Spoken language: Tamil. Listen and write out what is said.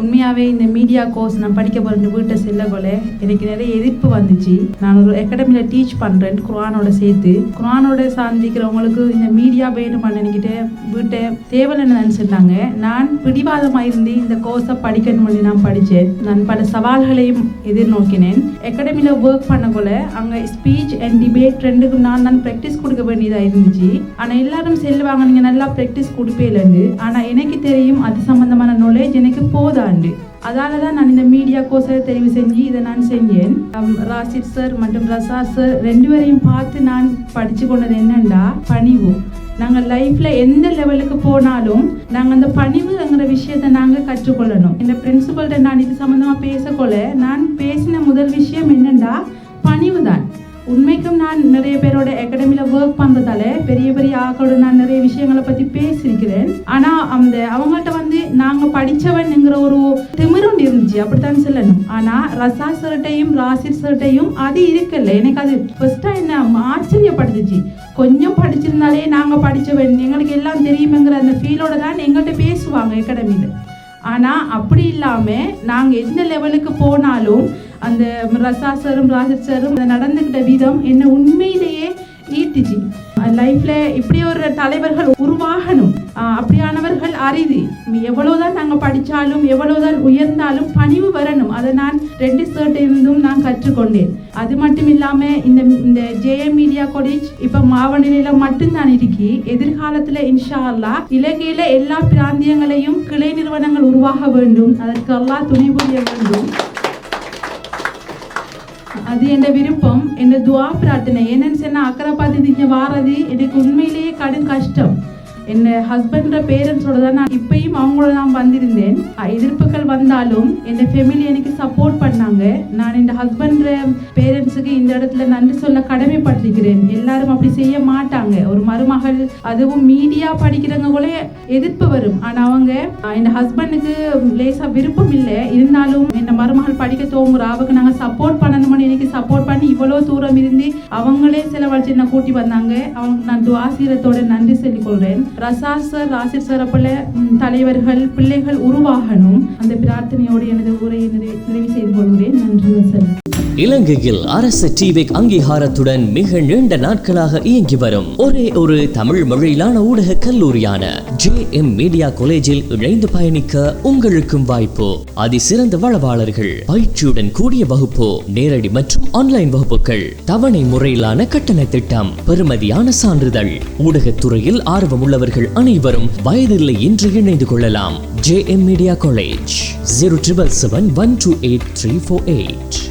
உண்மையாகவே இந்த மீடியா கோர்ஸ் நான் படிக்க போகிறேன் வீட்டை செல்லக்கொள்ள எனக்கு நிறைய எதிர்ப்பு வந்துச்சு. நான் ஒரு அகாடமியில் டீச் பண்ணுறேன் குரானோட சேர்த்து. குரானோட சார்ந்திக்கிறவங்களுக்கு இந்த மீடியா வேணுமான்னு நினைக்கிட்டு வீட்டை தேவைன்னு நினச்சிட்டாங்க நான் பிடிவாதமாக இருந்து இந்த கோர்ஸை படிக்கணும்னு நான் படித்தேன். நான் பல சவால்களையும் எதிர்நோக்கினேன். அகாடமியில் ஒர்க் பண்ணக்குள்ள அங்கே ஸ்பீச் அண்ட் டிபேட் ரெண்டுக்கும் நான் தான் ப்ராக்டிஸ் கொடுக்க வேண்டியதாக இருந்துச்சு. ஆனால் எல்லாரும் செல்லுவாங்க நீங்கள் நல்லா ப்ராக்டிஸ் கொடுப்பே இல்லைன்னு ஆனால் எனக்கு தெரியும் அது சம்பந்தமான நாலேஜ் எனக்கு போதா ஆண்டு அதால தான் நான் இந்த மீடியா கோர்ஸை தெரிவு செஞ்சு இதை நான் செஞ்சேன். ராசித் சார் மற்றும் ரசா சார் ரெண்டு பேரையும் பார்த்து நான் படித்து கொண்டது என்னண்டா? பணிவு. நாங்கள் லைஃப்ல எந்த லெவலுக்கு போனாலும் நாங்கள் அந்த பணிவுங்கிற விஷயத்தை நாங்கள் கற்றுக்கொள்ளணும். இந்த பிரின்சிபல்கிட்ட நான் இது சம்மந்தமாக பேசக்கொள்ள நான் பேசின முதல் விஷயம் என்னென்னா பணிவு தான் உண்மைக்கும் நான் நிறைய பேரோட அகாடமியில் ஒர்க் பண்ணுறதால பெரிய பெரிய ஆக்களோட நான் நிறைய விஷயங்களை பற்றி பேசியிருக்கிறேன். ஆனால் அந்த அவங்கள்ட்ட நாங்கள் படித்தவன்ங்கிற ஒரு திமிருண்டு இருந்துச்சு அப்படித்தான் சொல்லணும். ஆனால் ரசா சர்ட்டையும் ராசிர் சர்ட்டையும் அது இருக்கல. எனக்கு அது ஃபஸ்ட்டாக என்ன ஆச்சரியப்படுத்துச்சு. கொஞ்சம் படிச்சிருந்தாலே நாங்கள் படித்தவன் எங்களுக்கு எல்லாம் தெரியுமேங்கிற அந்த ஃபீலோட தான் எங்கள்கிட்ட பேசுவாங்க அகாடமியில் ஆனால் அப்படி இல்லாமல் நாங்கள் எந்த லெவலுக்கு போனாலும் அந்த ரசா சாரும் ராஜர் சாரும் அதை நடந்துக்கிட்ட விதம் என்னை உண்மையிலேயே ஈர்த்துச்சு லைஃப்பில் இப்படி ஒரு தலைவர்கள் உருவாகணும். அப்படியானவர்கள் அரிது. எவ்வளவுதான் நாங்கள் படித்தாலும் எவ்வளவுதான் உயர்ந்தாலும் பணிவு வரணும். அதை நான் ரெண்டு சர்ட் இருந்தும் நான் கற்றுக்கொண்டேன். அது மட்டும் இல்லாமல் இந்த இந்த ஜேஎம் மீடியா காலேஜ் இப்போ மாவட்டநிலையில் மட்டும்தான் இருக்கி. எதிர்காலத்தில் இன்ஷா அல்லாஹ் இலங்கையில் எல்லா பிராந்தியங்களையும் கிளை நிறுவனங்கள் உருவாக வேண்டும். அதற்கு எல்லாம் துணை புரிய வேண்டும். அது என் விருப்பம்? என் துவா பிரார்த்தனை? என்னன்னு சொன்னா அக்கறை பார்த்து திங்க வாரது எனக்கு உண்மையிலேயே கடும் கஷ்டம். என் ஹஸ்பண்ட பேரண்ட்ஸோட தான் நான் இப்பயும் அவங்களோட தான் வந்திருந்தேன். எதிர்ப்புகள் வந்தாலும் என் ஃபேமிலி எனக்கு சப்போர்ட் பண்ணாங்க. நான் என் ஹஸ்பண்ட் பேரண்ட்ஸுக்கு இந்த இடத்துல நன்றி சொல்ல கடமைப்பட்டிருக்கிறேன். எல்லாரும் அப்படி செய்ய மாட்டாங்க. ஒரு மருமகள் அதுவும் மீடியா படிக்கிறவங்க கூட எதிர்ப்பு வரும். ஆனால் அவங்க என் ஹஸ்பண்டுக்கு லேசாக விருப்பம் இல்லை. இருந்தாலும் என் மருமகள் படிக்க தோங்குறா அவங்க நாங்கள் சப்போர்ட் பண்ணணும்னு எனக்கு சப்போர்ட் பண்ணி இவ்வளோ தூரம் இருந்து அவங்களே செலவழிச்சு என்ன கூட்டி வந்தாங்க. அவங்க நான் துவாசீரத்தோட நன்றி சொல்லிக்கொள்கிறேன் ரசாசர் ராசி சார் தலைவர்கள் பிள்ளைகள் உருவாகணும். அந்த பிரார்த்தனையோடு எனது உரையை நிறைவு இலங்கையில் அரசு டிவிக் அங்கீகாரத்துடன் மிக நீண்ட நாட்களாக இயங்கி வரும் ஒரே ஒரு தமிழ் மொழியிலான ஊடக கல்லூரியான ஜே எம் மீடியா காலேஜில் இணைந்து பயணிக்க உங்களுக்கும் வாய்ப்பு. அதிசிறந்த வளவாளர்கள் பயிற்சியுடன் கூடிய வகுப்பு நேரடி மற்றும் ஆன்லைன் வகுப்புகள் தவணை முறையிலான கட்டண திட்டம் பெறுமதியான சான்றிதழ். ஊடகத்துறையில் ஆர்வமுள்ளவர்கள் அனைவரும் வயதில்லை என்று இணைந்து கொள்ளலாம். J M media college zero triple seven one two eight three four eight